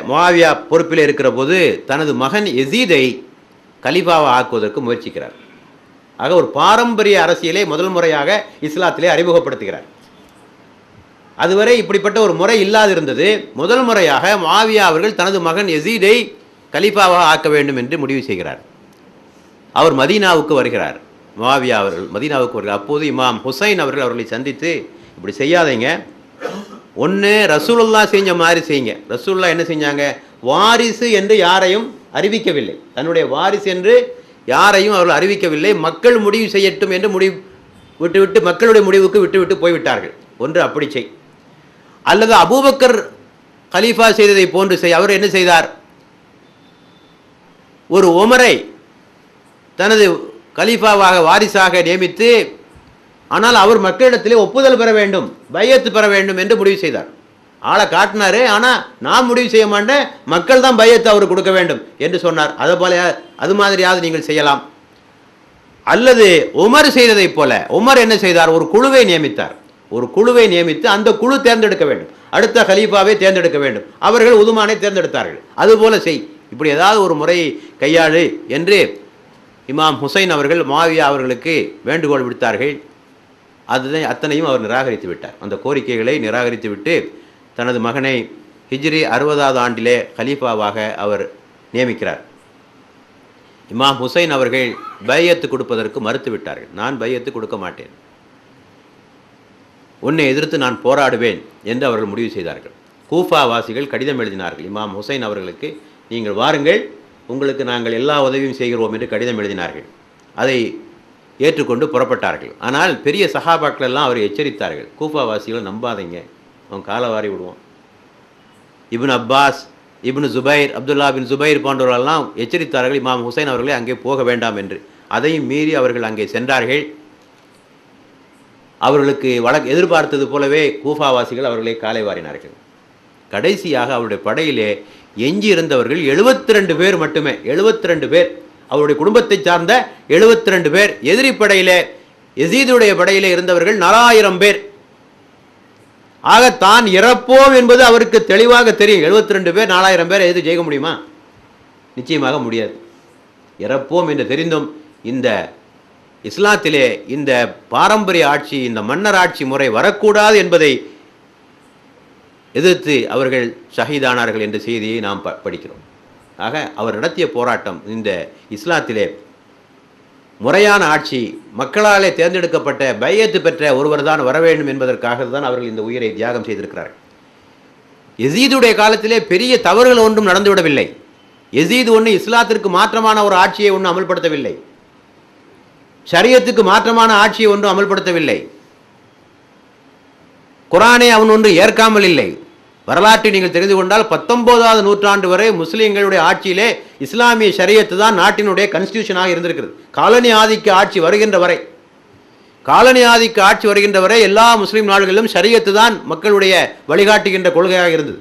மாவியா பொறுப்பில் இருக்கிற போது தனது மகன் எசீதை கலிஃபாவை ஆக்குவதற்கு முயற்சிக்கிறார். ஆக ஒரு பாரம்பரிய அரசியலை முதல் முறையாக இஸ்லாத்திலே அறிமுகப்படுத்துகிறார். அதுவரை இப்படிப்பட்ட ஒரு முறை இல்லாதிருந்தது. முதல் முறையாக மாவியா அவர்கள் தனது மகன் எசீதை கலிஃபாவாக ஆக்க வேண்டும் என்று முடிவு செய்கிறார். அவர் மதீனாவுக்கு வருகிறார். மாவியா அவர்கள் மதீனாவுக்கு வருகிறார். அப்போது இமாம் ஹுசைன் அவர்கள் அவர்களை சந்தித்து இப்படி செய்யாதீங்க. ஒன்று ரசூலுல்லா செஞ்ச மாதிரி செய்யுங்க. ரசூல்லா என்ன செஞ்சாங்க? வாரிசு என்று யாரையும் அறிவிக்கவில்லை. தன்னுடைய வாரிசு என்று யாரையும் அவர்கள் அறிவிக்கவில்லை. மக்கள் முடிவு செய்யட்டும் என்று முடிவு விட்டுவிட்டு மக்களுடைய முடிவுக்கு விட்டுவிட்டு போய்விட்டார்கள். ஒன்று அப்படி செய். அல்லது அபூபக்கர் கலீஃபா செய்ததை போன்று செய். அவர் என்ன செய்தார்? ஒரு உமரை தனது கலீஃபாவாக வாரிசாக நியமித்து ஆனால் அவர் மக்களிடத்திலே ஒப்புதல் பெற வேண்டும் பையத்து பெற வேண்டும் என்று முடிவு செய்தார். ஆளை காட்டினாரு ஆனால் நான் முடிவு செய்ய மாட்டேன் மக்கள் தான் பையத்தை அவர் கொடுக்க வேண்டும் என்று சொன்னார். அதை போல அது மாதிரியாவது நீங்கள் செய்யலாம். அல்லது உமர் செய்ததைப் போல உமர் என்ன செய்தார்? ஒரு குழுவை நியமித்தார். ஒரு குழுவை நியமித்து அந்த குழு தேர்ந்தெடுக்க வேண்டும். அடுத்த கலீஃபாவை தேர்ந்தெடுக்க வேண்டும். அவர்கள் உதுமானை தேர்ந்தெடுத்தார்கள். அதுபோல செய். இப்படி ஏதாவது ஒரு முறையை கையாளு என்று இமாம் ஹுசைன் அவர்கள் மாவியா அவர்களுக்கு வேண்டுகோள் விடுத்தார்கள். அதுதான் அத்தனையும் அவர் நிராகரித்து விட்டார். அந்த கோரிக்கைகளை நிராகரித்து விட்டு தனது மகனை ஹிஜ்ரி அறுபதாவது ஆண்டிலே கலீஃபாவாக அவர் நியமிக்கிறார். இமாம் ஹுசைன் அவர்கள் பையத்து கொடுப்பதற்கு மறுத்து விட்டார்கள். நான் பையத்து கொடுக்க மாட்டேன். உன்னை எதிர்த்து நான் போராடுவேன் என்று அவர்கள் முடிவு செய்தார்கள். கூஃபா வாசிகள் கடிதம் எழுதினார்கள். இமாம் ஹுசைன் அவர்களுக்கு நீங்கள் வாருங்கள் உங்களுக்கு நாங்கள் எல்லா உதவியும் செய்கிறோம் என்று கடிதம் எழுதினார்கள். அதை ஏற்றுக்கொண்டு புறப்பட்டார்கள். ஆனால் பெரிய சஹாபாக்கள் எல்லாம் அவரை எச்சரித்தார்கள். கூஃபா நம்பாதீங்க. அவன் காலவாரி விடுவான். Ibn Abbas Ibnu Zubair Abdullah bin Zubair போன்றவர்களெல்லாம் எச்சரித்தார்கள் இமாம் ஹுசைன் அவர்களை அங்கே போக வேண்டாம் என்று. அதையும் மீறி அவர்கள் அங்கே சென்றார்கள். அவர்களுக்கு வழக்கு எதிர்பார்த்தது போலவே கூஃபாவாசிகள் அவர்களை காலை வாரினார்கள். கடைசியாக அவருடைய படையிலே எஞ்சி இருந்தவர்கள் எழுபத்தி ரெண்டு பேர் மட்டுமே. எழுபத்தி ரெண்டு பேர். அவருடைய குடும்பத்தை சார்ந்த எழுபத்தி ரெண்டு பேர் எதிரி படையிலே எசீதுடைய படையிலே இருந்தவர்கள் நாலாயிரம் பேர். ஆக தான் இறப்போம் என்பது அவருக்கு தெளிவாக தெரியும். எழுபத்தி ரெண்டு பேர் நாலாயிரம் பேர் எது ஜெயிக்க முடியுமா? நிச்சயமாக முடியாது. இறப்போம் என்று தெரிந்தும் இந்த இஸ்லாத்திலே இந்த பாரம்பரிய ஆட்சி இந்த மன்னர் ஆட்சி முறை வரக்கூடாது என்பதை எதிர்த்து அவர்கள் ஷஹீதானார்கள் என்ற செய்தியை நாம் படிக்கிறோம். ஆக அவர் நடத்திய போராட்டம் இந்த இஸ்லாத்திலே முறையான ஆட்சி மக்களாலே தேர்ந்தெடுக்கப்பட்ட பையத்து பெற்ற ஒருவர் தான் வர வேண்டும் என்பதற்காக தான் அவர்கள் இந்த உயிரை தியாகம் செய்திருக்கிறார்கள். எசீதுடைய காலத்திலே பெரிய தவறுகள் ஒன்றும் நடந்துவிடவில்லை எசீது ஒன்று இஸ்லாத்திற்கு மாற்றமான ஒரு ஆட்சியை ஒன்றும் அமல்படுத்தவில்லை. சரியத்துக்கு மாற்றமான ஆட்சியை ஒன்றும் அமல்படுத்தவில்லை. குரானை அவன் ஒன்று ஏற்காமல் இல்லை. வரலாற்றை நீங்கள் தெரிந்து கொண்டால் பத்தொன்பதாவது நூற்றாண்டு வரை முஸ்லீம்களுடைய ஆட்சியிலே இஸ்லாமிய ஷரியத்து தான் நாட்டினுடைய கன்ஸ்டியூஷனாக இருந்திருக்கிறது. காலனி ஆதிக்க ஆட்சி வருகின்ற வரை காலனி ஆதிக்க ஆட்சி வருகின்ற வரை எல்லா முஸ்லீம் நாடுகளிலும் ஷரியத்து தான் மக்களுடைய வழிகாட்டுகின்ற கொள்கையாக இருந்தது.